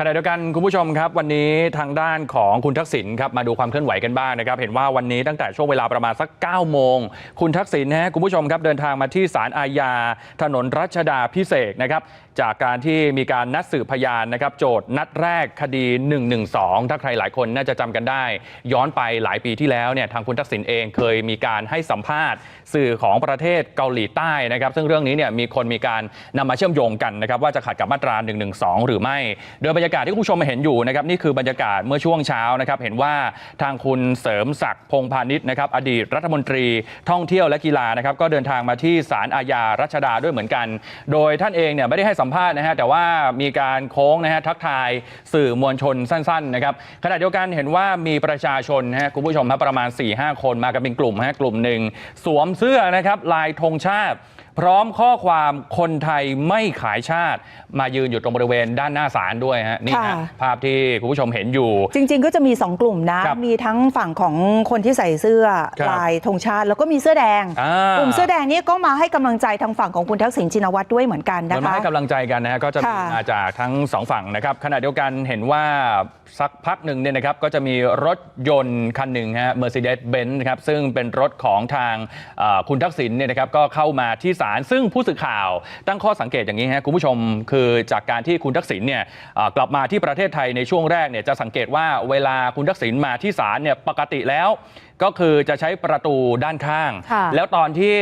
ขณะเดียวกันคุณผู้ชมครับ วันนี้ทางด้านของคุณทักษิณครับมาดูความเคลื่อนไหวกันบ้างนะครับเห็นว่าวันนี้ตั้งแต่ช่วงเวลาประมาณสัก9โมงคุณทักษิณนะคุณผู้ชมครับเดินทางมาที่ศาลอาญา ถนนรัชดาพิเศษนะครับจากการที่มีการนัดสืบพยานนะครับโจทย์นัดแรกคดี 112 ถ้าใครหลายคนน่าจะจำกันได้ ย้อนไปหลายปีที่แล้วเนี่ยทางคุณทักษิณเองเคยมีการให้สัมภาษณ์ สื่อของประเทศเกาหลีใต้นะครับซึ่งเรื่องนี้เนี่ยมีคนมีการนำมาเชื่อมโยงกันนะครับว่าจะขัดกับมาตรา 112 หรือไม่โดยบรรยากาศที่คุณผู้ชมเห็นอยู่นะครับนี่คือบรรยากาศเมื่อช่วงเช้านะครับเห็นว่าทางคุณเสริมศักดิ์พงพาณิชย์นะครับอดีตรัฐมนตรีท่องเที่ยวและกีฬานะครับก็เดินทางมาที่ศาลอาญารัชดาด้วยเหมือนกัน โดยท่านเองเนี่ยไม่ได้ให้สัมภาษณ์นะฮะแต่ว่ามีการโค้งนะฮะทักทายสื่อมวลชนสั้นๆนะครับขณะเดียวกันเห็นว่ามีประชาชนนะฮะคุณผู้ชมครับประมาณ4-5คนมากันเป็นกลุ่มฮะกลุ่มหนึ่งสวมเสื้อนะครับลายธงชาติ พร้อมข้อความคนไทยไม่ขายชาติ มายืนอยู่ตรงบริเวณด้านหน้าศาลด้วยฮะนี่ฮะค่ะ ภาพที่คุณผู้ชมเห็นอยู่ จริง ๆ ก็จะมี 2 กลุ่มนะ ครับมีทั้งฝั่งของคนที่ใส่เสื้อครับลายธงชาติ แล้วก็มีเสื้อแดง อ่ากลุ่มเสื้อแดงนี่ก็มาให้กำลังใจทางฝั่งของคุณทักษิณชินวัตรด้วยเหมือนกันเหมืนะอนมาคะ ให้กำลังใจกันนะฮะก็จะมีค่ะ มาจากทั้งสองฝั่งนะครับขณะเดียวกันเห็นว่าสักพักหนึ่งเนี่ยนะครับก็จะมีรถยนต์คันหนึ่งฮะ Mercedes-Benz นะครับซึ่งเป็นรถของทางเอ่อคุณทักษิณเนี่ยนะครับก็เข้ามาที่ศาร ซึ่งผู้สื่อข่าวตั้งข้อสังเกตอย่างนี้ฮะคุณผู้ชม คือจากการที่คุณทักษิณเนี่ยกลับมาที่ประเทศไทยในช่วงแรกเนี่ยจะสังเกตว่าเวลาคุณทักษิณมาที่ศาลเนี่ยปกติแล้ว ก็คือจะใช้ประตูด้านข้างค่ะแล้วตอนที่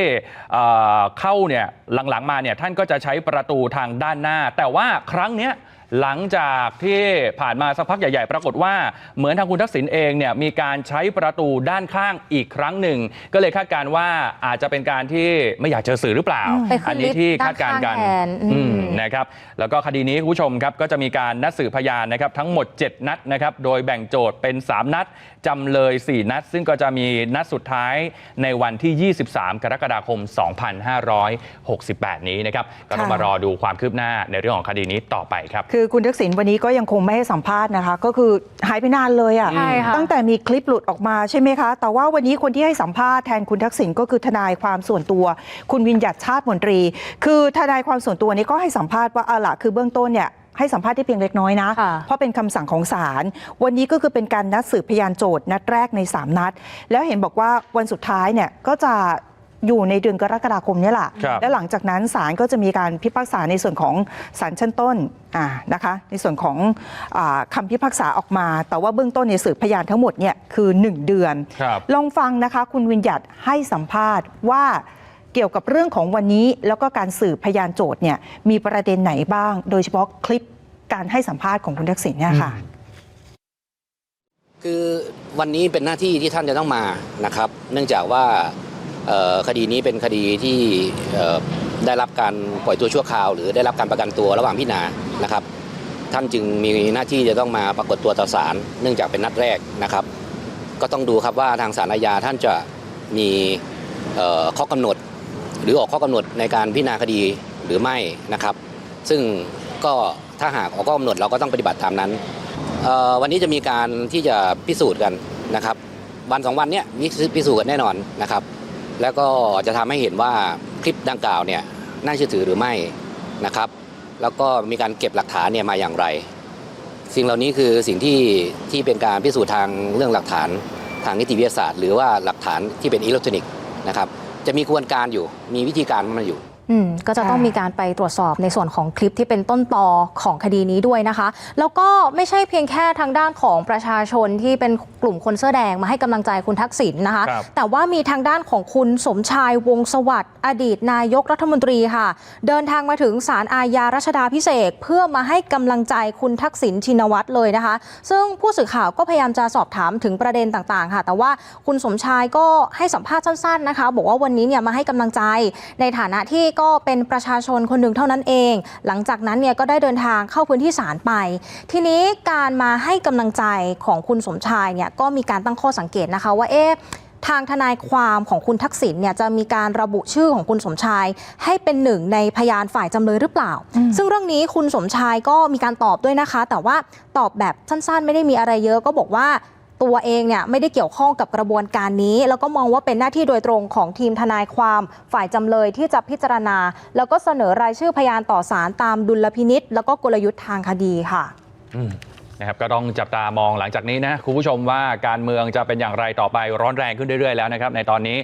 เอ่อเข้าเนี่ยหลังๆมาเนี่ยท่านก็จะใช้ประตูทางด้านหน้า แต่ว่าครั้งเนี้ยหลังจากที่ผ่านมาสักพักใหญ่ ๆ ปรากฏว่าเหมือนทางคุณทักษิณเองเนี่ยมีการใช้ประตูด้านข้างอีกครั้งหนึ่ง ก็เลยคาดการณ์ว่าอาจจะเป็นการที่ไม่อยากเจอสื่อหรือเปล่าไปขึ้นอันี้ที่คาดการณ์กันลิฟต์ด้านข้างแทนอืมอืมนะครับแล้วก็คดีนี้คุณผู้ชมครับก็จะมีการนัดสืบพยานนะครับทั้งหมด 7 นัดนะครับโดยแบ่งโจทย์เป็น 3 นัดจำเลย 4 นัด ซึ่งก็จะมีนัดสุดท้ายในวันที่ 23 กรกฎาคม 2568 นี้นะครับก็ต้องค่ะมารอดูความคืบหน้าในเรื่องของคดีนี้ต่อไปครับ คือคุณทักษิณวันนี้ก็ยังคงไม่ให้สัมภาษณ์นะคะ ก็คือหายไปนานเลยอะใช่ค่ะ ตั้งแต่มีคลิปหลุดออกมาใช่ไหมคะ แต่ว่าวันนี้คนที่ให้สัมภาษณ์แทนคุณทักษิณก็คือทนายความส่วนตัว คุณวินยัตชาติมนตรี คือทนายความส่วนตัวนี้ก็ให้สัมภาษณ์ว่าเอาล่ะคือเบื้องต้นเนี่ย ให้สัมภาษณ์ได้เพียงเล็กน้อยนะค่ะเพราะเป็นคำสั่งของศาลวันนี้ก็คือเป็นการนัดสืบพยานโจทย์นัดแรกใน 3 นัด แล้วเห็นบอกว่าวันสุดท้ายเนี่ยก็จะอยู่ในเดือนกรกฎาคมเนี่ยแหละครับแล้วหลังจากนั้นศาลก็จะมีการพิพากษาในส่วนของศาลชั้นต้นอ่านะคะ ในส่วนของอาคำพิพากษาออกมา แต่ว่าเบื้องต้นในยสืบพยานทั้งหมดเนี่ยคือ 1 เดือนครับลองฟังนะคะ คุณวินยัตให้สัมภาษณ์ว่า เกี่ยวกับเรื่องของวันนี้ แล้วก็การสืบพยานโจทย์เนี่ยมีประเด็นไหนบ้าง โดยเฉพาะคลิปการให้สัมภาษณ์ของคุณทักษิณเนี่ยค่ะ คือวันนี้เป็นหน้าที่ที่ท่านจะต้องมานะครับ เนื่องจากว่าคดีนี้เป็นคดีที่ได้รับการปล่อยตัวชั่วคราว หรือได้รับการประกันตัวระหว่างพิจารณานะครับ ท่านจึงมีหน้าที่จะต้องมาปรากฏตัวต่อศาลเนื่องจากเป็นนัดแรกนะครับ ก็ต้องดูครับว่าทางศาลอาญาท่านจะมีข้อกำหนด หรือออกข้อกำหนดในการพิจารณาคดีหรือไม่นะครับ ซึ่งก็ถ้าหากออกข้อกำหนดเราก็ต้องปฏิบัติตามนั้น วันนี้จะมีการที่จะพิสูจน์กันนะครับวันสองวันเนี้ยมีพิสูจน์กันแน่นอนนะครับ แล้วก็จะทำให้เห็นว่าคลิปดังกล่าวเนี่ยน่าเชื่อถือหรือไม่นะครับ แล้วก็มีการเก็บหลักฐานเนี่ยมาอย่างไร สิ่งเหล่านี้คือสิ่งที่ที่เป็นการพิสูจน์ทางเรื่องหลักฐานทางนิติวิทยาศาสตร์ หรือว่าหลักฐานที่เป็นอิเล็กทรอนิกส์นะครับ จะมีกระบวนการอยู่ มีวิธีการมันอยู่ อืมก็จะต้องค่ะมีการไปตรวจสอบในส่วนของคลิปที่เป็นต้นตอของคดีนี้ด้วยนะคะ แล้วก็ไม่ใช่เพียงแค่ทางด้านของประชาชนที่เป็นกลุ่มคนเสื้อแดงมาให้กำลังใจคุณทักษิณนะคะครับแต่ว่ามีทางด้านของคุณสมชายวงศ์สวัสดิ์อดีตนายกรัฐมนตรีค่ะ เดินทางมาถึงศาลอาญารัชดาพิเศษกเพื่อมาให้กำลังใจคุณทักษิณชินวัตรเลยนะคะ ซึ่งผู้สื่อข่าวก็พยายามจะสอบถามถึงประเด็นต่างๆ ค่ะ แต่ว่าคุณสมชายก็ให้สัมภาษณ์สั้น ๆนะคะ บอกว่าวันนี้เนี่ยมาให้กำลังใจในฐานะที่ก็เป็นประชาชนคนหนึ่งเท่านั้นเอง หลังจากนั้นเนี่ยก็ได้เดินทางเข้าพื้นที่ศาลไป ทีนี้การมาให้กำลังใจของคุณสมชายเนี่ยก็มีการตั้งข้อสังเกตนะคะว่าเอ๊ะทางทนายความของคุณทักษิณเนี่ยจะมีการระบุชื่อของคุณสมชาย ให้เป็นหนึ่งในพยานฝ่ายจำเลยหรือเปล่า ซึ่งเรื่องนี้คุณสมชายก็มีการตอบด้วยนะคะ แต่ว่าตอบแบบสั้นๆ ไม่ได้มีอะไรเยอะก็บอกว่า ตัวเองเนี่ยไม่ได้เกี่ยวข้องกับกระบวนการนี้ แล้วก็มองว่าเป็นหน้าที่โดยตรงของทีมทนายความ ฝ่ายจำเลยที่จะพิจารณา แล้วก็เสนอรายชื่อพยานต่อศาลตามดุลพินิษแล้วก็กลยุทธ์ทางคดีค่ะนะครับก็ต้องจับตามองหลังจากนี้นะคุณผู้ชมว่าการเมืองจะเป็นอย่างไรต่อไปร้อนแรงขึ้นเรื่อยๆแล้วนะครับในตอนนี้